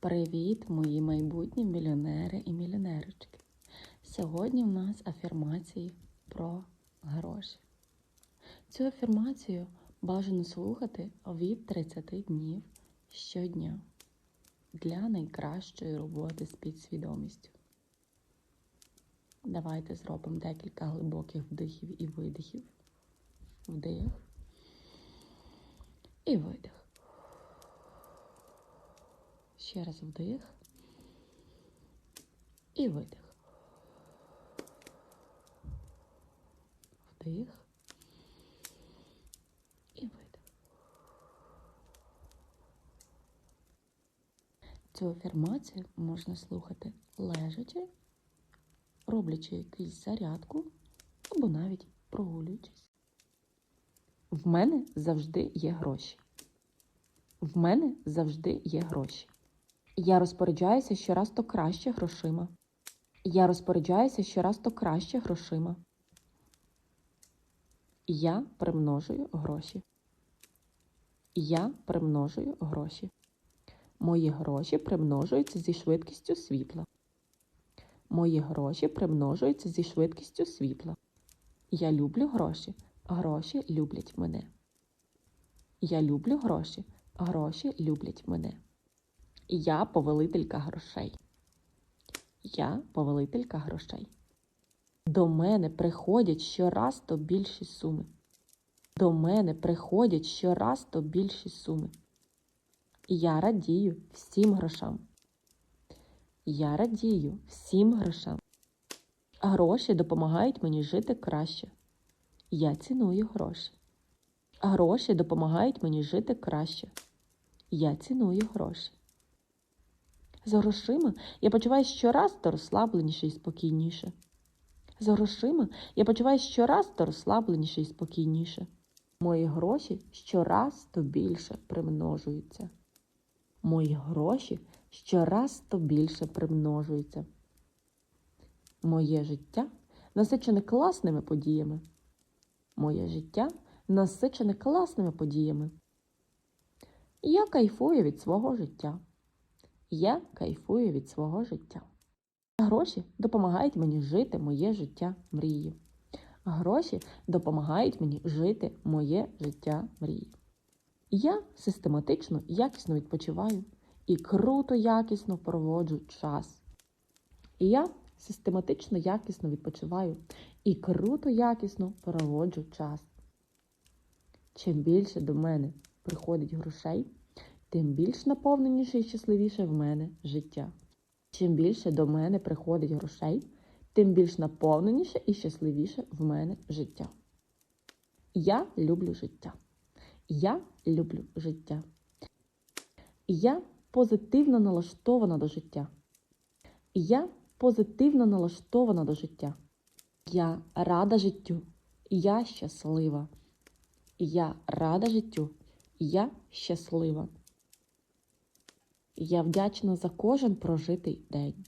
Привіт, мої майбутні мільйонери і мільйонерочки. Сьогодні в нас афірмації про гроші. Цю афірмацію бажано слухати від 30 днів щодня для найкращої роботи з підсвідомістю. Давайте зробимо декілька глибоких вдихів і видихів. Вдих і видих. Ще раз вдих і видих. Вдих і видих. Цю афірмацію можна слухати лежачи, роблячи якусь зарядку або навіть прогулюючись. В мене завжди є гроші. В мене завжди є гроші. Я розпоряджаюся щораз то краще грошима. Я розпоряджаюся щораз то краще грошима. Я примножую гроші. Я примножую гроші. Мої гроші примножуються зі швидкістю світла. Мої гроші примножуються зі швидкістю світла. Я люблю гроші. Гроші люблять мене. Я люблю гроші. Гроші люблять мене. Я повелителька грошей. Я повелителька грошей. До мене приходять щораз то більші суми. До мене приходять щораз то більші суми. Я радію всім грошам. Я радію всім грошам. Гроші допомагають мені жити краще. Я ціную гроші. Гроші допомагають мені жити краще. Я ціную гроші. За грошима я почуваю щораз то розслабленіше і спокійніше. За грошима я почуваю щораз то розслабленіше і спокійніше. Мої гроші щораз то більше примножуються. Мої гроші щораз то більше примножуються. Моє життя насичене класними подіями. Моє життя насичене класними подіями. Я кайфую від свого життя. Я кайфую від свого життя. Гроші допомагають мені жити моє життя мрії. Гроші допомагають мені жити моє життя мрії. Я систематично якісно відпочиваю і круто якісно проводжу час. Я систематично якісно відпочиваю і круто якісно проводжу час. Чим більше до мене приходить грошей, тим більш наповненіше і щасливіше в мене життя. Чим більше до мене приходить грошей, тим більш наповненіше і щасливіше в мене життя. Я люблю життя. Я люблю життя. Я позитивно налаштована до життя. Я позитивно налаштована до життя. Я рада життю. Я щаслива. Я рада життю. Я щаслива. Я вдячна за кожен прожитий день.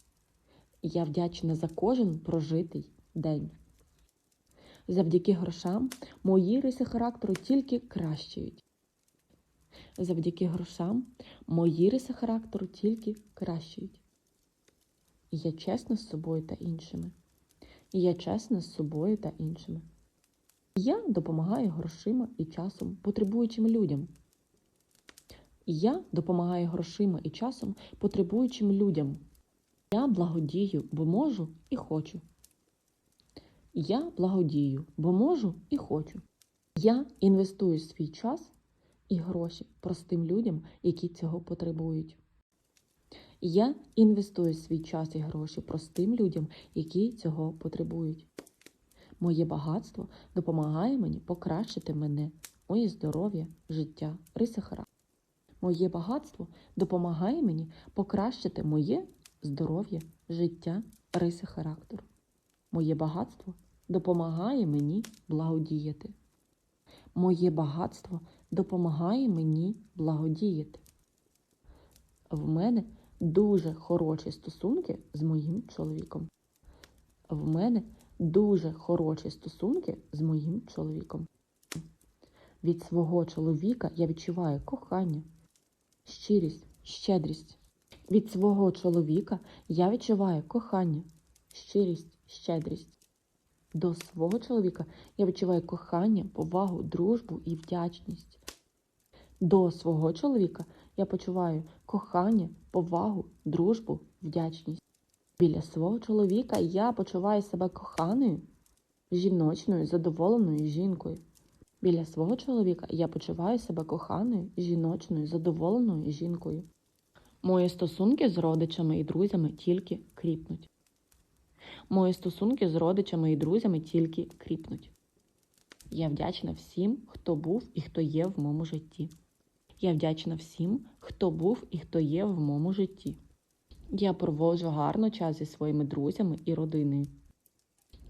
Я вдячна за кожен прожитий день. Завдяки грошам мої риси характеру тільки кращають. Завдяки грошам мої риси характеру тільки кращають. Я чесна з собою та іншими. Я чесна з собою та іншими. Я допомагаю грошима і часом потребуючим людям. Я допомагаю грошима і часом потребуючим людям. Я благодію, бо можу і хочу. Я благодію, бо можу і хочу. Я інвестую свій час і гроші простим людям, які цього потребують. Я інвестую свій час і гроші простим людям, які цього потребують. Моє багатство допомагає мені покращити мене, моє здоров'я, життя, риси характеру. Моє багатство допомагає мені покращити моє здоров'я, життя, риси характеру. Моє багатство допомагає мені благодіяти. Моє багатство допомагає мені благодіяти. В мене дуже хороші стосунки з моїм чоловіком. В мене дуже хороші стосунки з моїм чоловіком. Від свого чоловіка я відчуваю кохання, щирість, щедрість. Від свого чоловіка я відчуваю кохання, щирість, щедрість. До свого чоловіка я відчуваю кохання, повагу, дружбу і вдячність. До свого чоловіка я почуваю кохання, повагу, дружбу, вдячність. Біля свого чоловіка я почуваю себе коханою, жіночною, задоволеною жінкою. Біля свого чоловіка я почуваю себе коханою, жіночною, задоволеною жінкою. Мої стосунки з родичами і друзями тільки кріпнуть. Мої стосунки з родичами і друзями тільки кріпнуть. Я вдячна всім, хто був і хто є в моєму житті. Я вдячна всім, хто був і хто є в моєму житті. Я проводжу гарно час зі своїми друзями і родиною.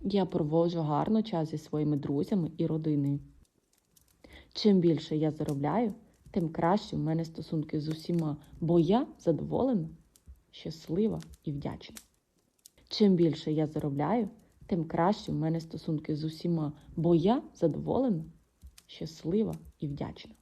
Я проводжу гарно час зі своїми друзями і родиною. Чим більше я заробляю, тим краще в мене стосунки з усіма, бо я задоволена, щаслива і вдячна. Чим більше я заробляю, тим краще в мене стосунки з усіма, бо я задоволена, щаслива і вдячна.